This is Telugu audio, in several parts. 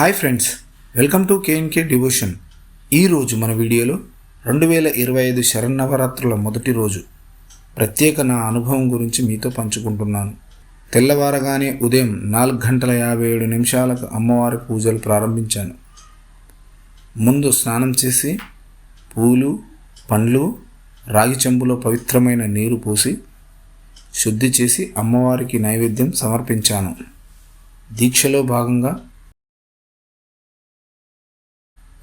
Hi friends welcome to KNK devotion ఈరోజు మన వీడియోలో రెండు వేల ఇరవై ఐదు శరన్నవరాత్రుల మొదటి రోజు. ప్రత్యేక నా అనుభవం గురించి మీతో పంచుకుంటున్నాను. తెల్లవారగానే ఉదయం నాలుగు గంటల యాభై ఏడు నిమిషాలకు అమ్మవారి పూజలు ప్రారంభించాను. ముందు స్నానం చేసి పూలు పండ్లు రాగి చెంబులో పవిత్రమైన నీరు పోసి శుద్ధి చేసి అమ్మవారికి నైవేద్యం సమర్పించాను. దీక్షలో భాగంగా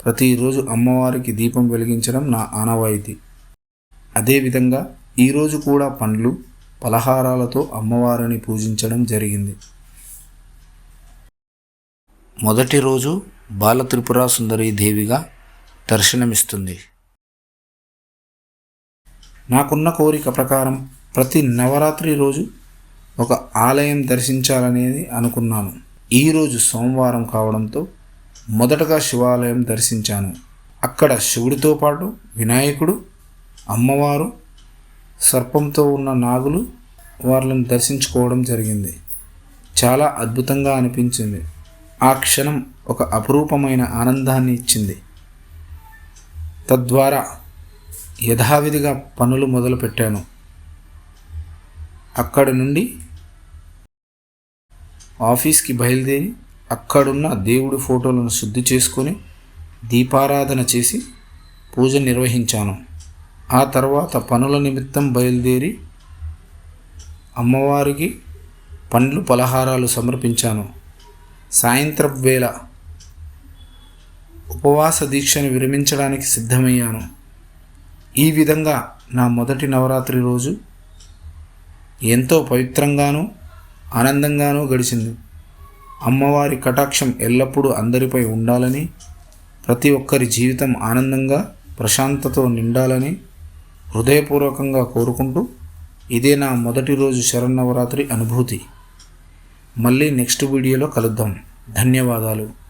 ప్రతిరోజు అమ్మవారికి దీపం వెలిగించడం నా ఆనవాయితీ. అదేవిధంగా ఈరోజు కూడా పండ్లు పలహారాలతో అమ్మవారిని పూజించడం జరిగింది. మొదటి రోజు బాల త్రిపుర సుందరి దేవిగా దర్శనమిస్తుంది. నాకున్న కోరిక ప్రకారం ప్రతి నవరాత్రి రోజు ఒక ఆలయం దర్శించాలనేది అనుకున్నాను. ఈరోజు సోమవారం కావడంతో మొదటగా శివాలయం దర్శించాను. అక్కడ శివుడితో పాటు వినాయకుడు అమ్మవారు సర్పంతో ఉన్న నాగులు వాళ్ళని దర్శించుకోవడం జరిగింది. చాలా అద్భుతంగా అనిపించింది. ఆ క్షణం ఒక అపురూపమైన ఆనందాన్ని ఇచ్చింది. తద్వారా యథావిధిగా పనులు మొదలుపెట్టాను. అక్కడి నుండి ఆఫీస్కి బయలుదేరి అక్కడున్న దేవుడి ఫోటోలను శుద్ధి చేసుకొని దీపారాధన చేసి పూజ నిర్వహించాను. ఆ తర్వాత పనుల నిమిత్తం బయలుదేరి అమ్మవారికి పండ్లు పలహారాలు సమర్పించాను. సాయంత్రం వేళ ఉపవాస దీక్షను విరమించడానికి సిద్ధమయ్యాను. ఈ విధంగా నా మొదటి నవరాత్రి రోజు ఎంతో పవిత్రంగానూ ఆనందంగానూ గడిచింది. అమ్మవారి కటాక్షం ఎల్లప్పుడూ అందరిపై ఉండాలని ప్రతి ఒక్కరి జీవితం ఆనందంగా ప్రశాంతతో నిండాలని హృదయపూర్వకంగా కోరుకుంటూ ఇదే నా మొదటి రోజు శరన్నవరాత్రి అనుభూతి. మళ్ళీ నెక్స్ట్ వీడియోలో కలుద్దాం. ధన్యవాదాలు.